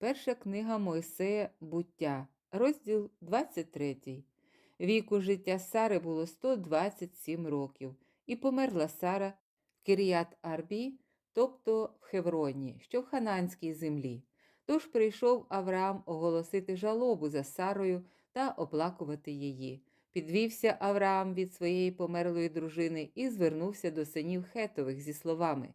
Перша книга Мойсея Буття, розділ 23. Віку життя Сари було 127 років, і померла Сара в Киріят Арбі, тобто в Хевроні, що в Хананській землі. Тож прийшов Авраам оголосити жалобу за Сарою та оплакувати її. Підвівся Авраам від своєї померлої дружини і звернувся до синів Хетових зі словами: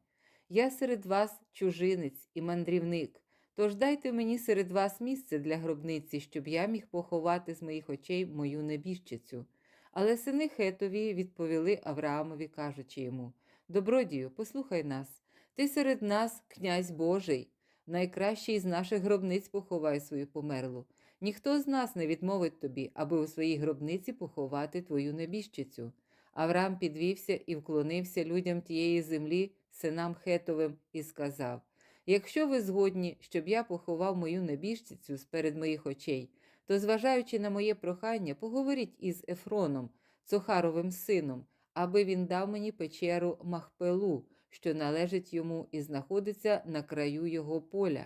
Я серед вас чужинець і мандрівник. Тож дайте мені серед вас місце для гробниці, щоб я міг поховати з моїх очей мою небіжчицю. Але сини Хетові відповіли Авраамові, кажучи йому: Добродію, послухай нас, ти серед нас, князь Божий, найкращий з наших гробниць поховай свою померлу. Ніхто з нас не відмовить тобі, аби у своїй гробниці поховати твою небіжчицю. Авраам підвівся і вклонився людям тієї землі, синам Хетовим, і сказав: Якщо ви згодні, щоб я поховав мою небіжчицю сперед моїх очей, то, зважаючи на моє прохання, поговоріть із Ефроном, Цохаровим сином, аби він дав мені печеру Махпелу, що належить йому і знаходиться на краю його поля.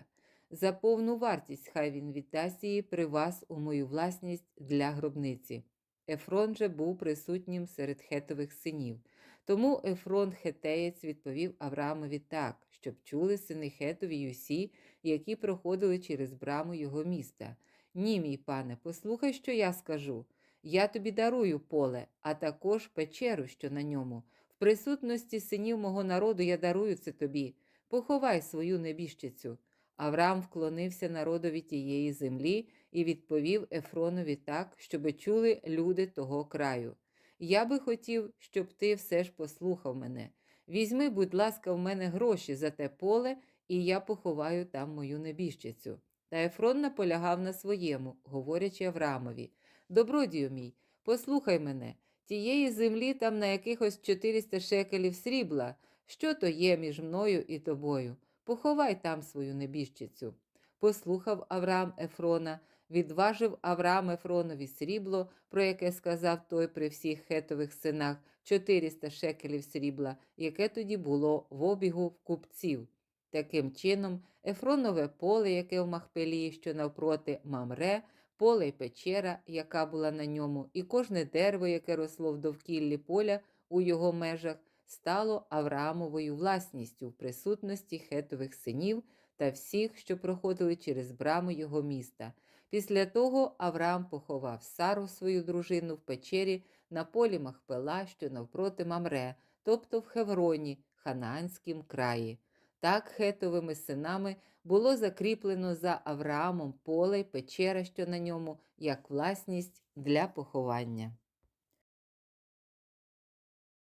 За повну вартість хай він віддасть її при вас у мою власність для гробниці. Ефрон же був присутнім серед хетових синів. Тому Ефрон Хетеєць відповів Авраамові так, щоб чули сини Хетові й усі, які проходили через браму його міста. Ні, мій пане, послухай, що я скажу. Я тобі дарую поле, а також печеру, що на ньому. В присутності синів мого народу я дарую це тобі. Поховай свою небіжчицю. Авраам вклонився народові тієї землі і відповів Ефронові так, щоби чули люди того краю. Я би хотів, щоб ти все ж послухав мене. Візьми, будь ласка, в мене гроші за те поле, і я поховаю там мою небіжчицю. Та Ефрон наполягав на своєму, говорячи Авраамові Добродію мій, послухай мене, тієї землі там на якихось 400 шекелів срібла. Що то є між мною і тобою? Поховай там свою небіжчицю. Послухав Авраам Ефрона, відважив Авраам Ефронові срібло, про яке сказав той при всіх хетових синах 400 шекелів срібла, яке тоді було в обігу в купців. Таким чином, Ефронове поле, яке в Махпелії, що навпроти Мамре, поле й печера, яка була на ньому, і кожне дерево, яке росло в довкіллі поля у його межах, стало Авраамовою власністю в присутності хетових синів та всіх, що проходили через браму його міста. Після того Авраам поховав Сару, свою дружину, в печері на полі Махпела, що навпроти Мамре, тобто в Хевроні, Ханаанськім краї. Так хетовими синами було закріплено за Авраамом поле й печера, що на ньому, як власність для поховання.